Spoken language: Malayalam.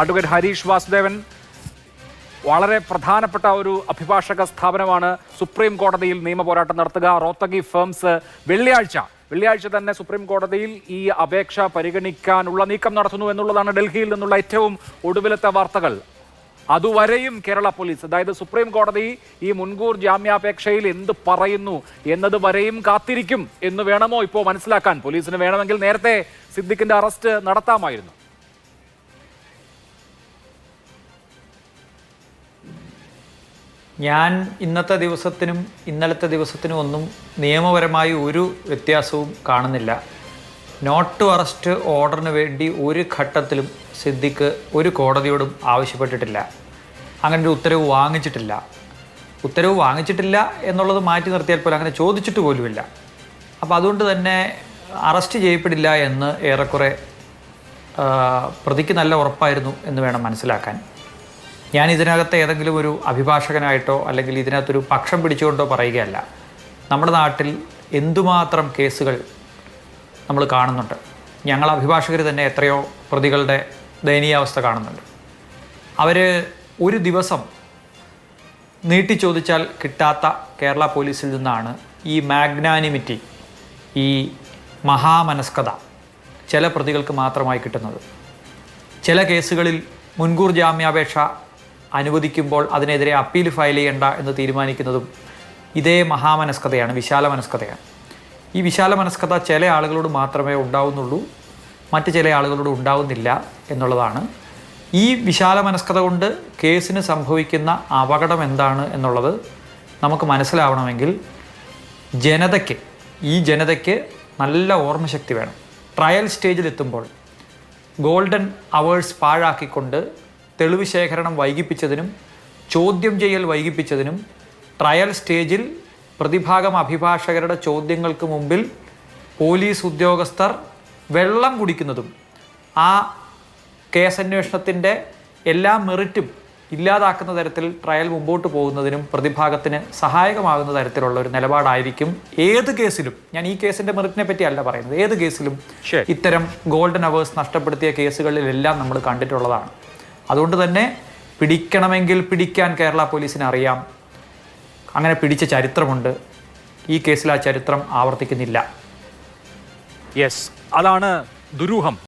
അഡ്വക്കേറ്റ് ഹരീഷ് വാസുദേവൻ വളരെ പ്രധാനപ്പെട്ട ഒരു അഭിഭാഷക സ്ഥാപനമാണ് സുപ്രീം കോടതിയിൽ നിയമ പോരാട്ടം നടത്തുക. റോത്തഗി ഫേംസ് വെള്ളിയാഴ്ച വെള്ളിയാഴ്ച തന്നെ സുപ്രീം കോടതിയിൽ ഈ അപേക്ഷ പരിഗണിക്കാനുള്ള നീക്കം നടത്തുന്നു എന്നുള്ളതാണ് ഡൽഹിയിൽ നിന്നുള്ള ഏറ്റവും ഒടുവിലത്തെ വാർത്തകൾ. അതുവരെയും കേരള പോലീസ് അതായത് സുപ്രീം കോടതി ഈ മുൻകൂർ ജാമ്യാപേക്ഷയിൽ എന്ത് പറയുന്നു എന്നത് വരെയും കാത്തിരിക്കും എന്ന് വേണമോ ഇപ്പോൾ മനസ്സിലാക്കാൻ? പോലീസിന് വേണമെങ്കിൽ നേരത്തെ സിദ്ദിഖിന്റെ അറസ്റ്റ് നടത്താമായിരുന്നു. ഞാൻ ഇന്നത്തെ ദിവസത്തിനും ഇന്നലത്തെ ദിവസത്തിനും ഒന്നും നിയമപരമായി ഒരു വ്യത്യാസവും കാണുന്നില്ല. നോട്ട് ടു അറസ്റ്റ് ഓർഡറിന് വേണ്ടി ഒരു ഘട്ടത്തിലും സിദ്ദിഖ് ഒരു കോടതിയോടും ആവശ്യപ്പെട്ടിട്ടില്ല. അങ്ങനെ ഒരു ഉത്തരവ് വാങ്ങിച്ചിട്ടില്ല. ഉത്തരവ് വാങ്ങിച്ചിട്ടില്ല എന്നുള്ളത് മാറ്റി നിർത്തിയാൽ പോലും അങ്ങനെ ചോദിച്ചിട്ട് പോലുമില്ല. അപ്പോൾ അതുകൊണ്ട് തന്നെ അറസ്റ്റ് ചെയ്യപ്പെടില്ല എന്ന് ഏറെക്കുറെ പ്രതിക്ക് നല്ല ഉറപ്പായിരുന്നു എന്ന് വേണം മനസ്സിലാക്കാൻ. ഞാൻ ഇതിനകത്ത് ഏതെങ്കിലും ഒരു അഭിഭാഷകനായിട്ടോ അല്ലെങ്കിൽ ഇതിനകത്തൊരു പക്ഷം പിടിച്ചുകൊണ്ടോ പറയുകയല്ല. നമ്മുടെ നാട്ടിൽ എന്തുമാത്രം കേസുകൾ നമ്മൾ കാണുന്നുണ്ട്. ഞങ്ങൾ അഭിഭാഷകർ തന്നെ എത്രയോ പ്രതികളുടെ ദയനീയാവസ്ഥ കാണുന്നുണ്ട്. അവർ ഒരു ദിവസം നീട്ടി ചോദിച്ചാൽ കിട്ടാത്ത കേരള പോലീസിൽ നിന്നാണ് ഈ മാഗ്നാനിമിറ്റി ഈ മഹാമനസ്കത ചില പ്രതികൾക്ക് മാത്രമായി കിട്ടുന്നത്. ചില കേസുകളിൽ മുൻകൂർ ജാമ്യാപേക്ഷ അനുവദിക്കുമ്പോൾ അതിനെതിരെ അപ്പീൽ ഫയൽ ചെയ്യേണ്ട എന്ന് തീരുമാനിക്കുന്നതും ഇതേ മഹാമനസ്കതയാണ് വിശാല മനസ്കതയാണ് ഈ വിശാല മനസ്കത ചില ആളുകളോട് മാത്രമേ ഉണ്ടാവുന്നുള്ളൂ മറ്റ് ചില ആളുകളോട് ഉണ്ടാവുന്നില്ല എന്നുള്ളതാണ്. ഈ വിശാല മനസ്കത കൊണ്ട് കേസിന് സംഭവിക്കുന്ന അപകടം എന്താണ് എന്നുള്ളത് നമുക്ക് മനസ്സിലാവണമെങ്കിൽ ജനതയ്ക്ക് ഈ ജനതയ്ക്ക് നല്ല ഓർമ്മശക്തി വേണം. ട്രയൽ സ്റ്റേജിലെത്തുമ്പോൾ ഗോൾഡൻ അവേഴ്സ് പാഴാക്കിക്കൊണ്ട് തെളിവ് ശേഖരണം വൈകിപ്പിച്ചതിനും ചോദ്യം ചെയ്യൽ വൈകിപ്പിച്ചതിനും ട്രയൽ സ്റ്റേജിൽ പ്രതിഭാഗം അഭിഭാഷകരുടെ ചോദ്യങ്ങൾക്ക് മുമ്പിൽ പോലീസ് ഉദ്യോഗസ്ഥർ വെള്ളം കുടിക്കുന്നതും ആ കേസന്വേഷണത്തിന്റെ എല്ലാ മെറിറ്റും ഇല്ലാതാക്കുന്ന തരത്തിൽ ട്രയൽ മുമ്പോട്ട് പോകുന്നതിനും പ്രതിഭാഗത്തിന് സഹായകമാകുന്ന തരത്തിലുള്ള ഒരു നിലപാടായിരിക്കും ഏത് കേസിലും. ഞാൻ ഈ കേസിന്റെ മെറിറ്റിനെ പറ്റി അല്ല പറയുന്നത്. ഏത് കേസിലും. ഇത്തരം ഗോൾഡൻ അവേഴ്സ് നഷ്ടപ്പെടുത്തിയ കേസുകളിലെല്ലാം നമ്മൾ കണ്ടിട്ടുള്ളതാണ്. അതുകൊണ്ട് തന്നെ പിടിക്കണമെങ്കിൽ പിടിക്കാൻ കേരള പോലീസിന് അറിയാം. അങ്ങനെ പിടിച്ച ചരിത്രമുണ്ട്. ഈ കേസിൽ ആ ചരിത്രം ആവർത്തിക്കുന്നില്ല. യെസ് അതാണ് ദുരൂഹം.